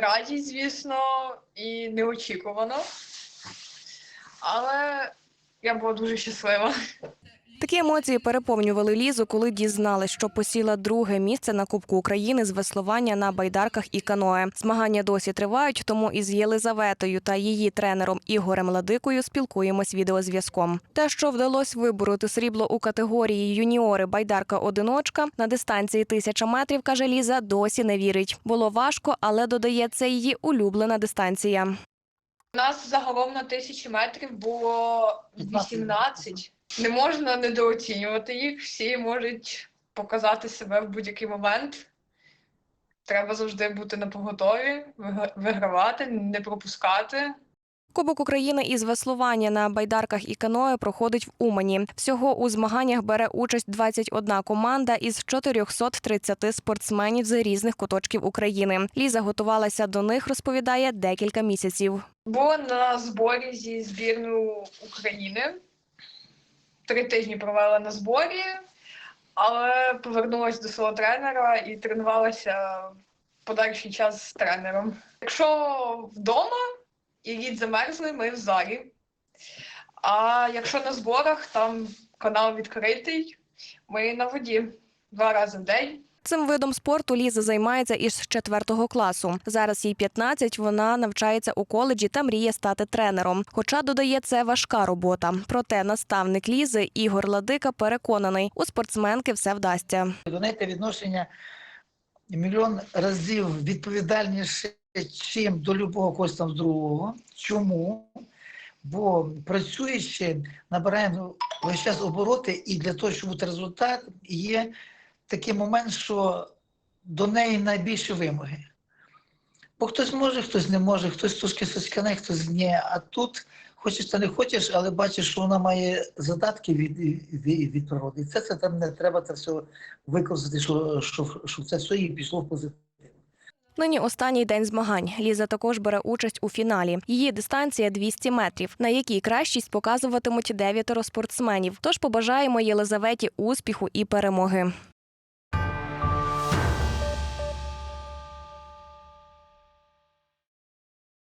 радість, звісно, і неочікувано. Але я була дуже щаслива. Такі емоції переповнювали Лізу, коли дізналась, що посіла друге місце на Кубку України з веслування на байдарках і каное. Змагання досі тривають, тому із Єлизаветою та її тренером Ігорем Ладикою спілкуємось відеозв'язком. Те, що вдалося вибороти срібло у категорії юніори байдарка одиночка на дистанції тисяча метрів, каже Ліза, досі не вірить. Було важко, але додає це її улюблена дистанція. У нас загалом на тисячі метрів було 18. Не можна недооцінювати їх. Всі можуть показати себе в будь-який момент. Треба завжди бути на поготові, вигравати, не пропускати. Кубок України із веслування на байдарках і каное проходить в Умані. Всього у змаганнях бере участь 21 команда із 430 спортсменів з різних куточків України. Ліза готувалася до них, розповідає декілька місяців. Була на зборі зі збірною України. Три тижні провела на зборі, але повернулася до свого тренера і тренувалася подальший час з тренером. Якщо вдома і рід замерзли, ми в залі. А якщо на зборах, там канал відкритий, ми на воді два рази в день. Цим видом спорту Ліза займається із четвертого класу. Зараз їй 15, вона навчається у коледжі та мріє стати тренером. Хоча додає це важка робота. Проте наставник Лізи Ігор Ладика переконаний, у спортсменки все вдасться. До неї відношення мільйон разів відповідальніше, чим до любого когось там другого. Чому? Бо працюючи, набираємо весь час обороти, і для того, щоб бути результат, є такий момент, що до неї найбільші вимоги. Бо хтось може, хтось не може, хтось трошки соскане, хтось ні. А тут хочеш та не хочеш, але бачиш, що вона має задатки від, від, від природи. І це, це там не треба це все використати, що, що, щоб це все їй пішло в позитив. Нині останній день змагань. Ліза також бере участь у фіналі. Її дистанція 200 метрів, на якій кращість показуватимуть дев'ятеро спортсменів. Тож побажаємо Єлизаветі успіху і перемоги.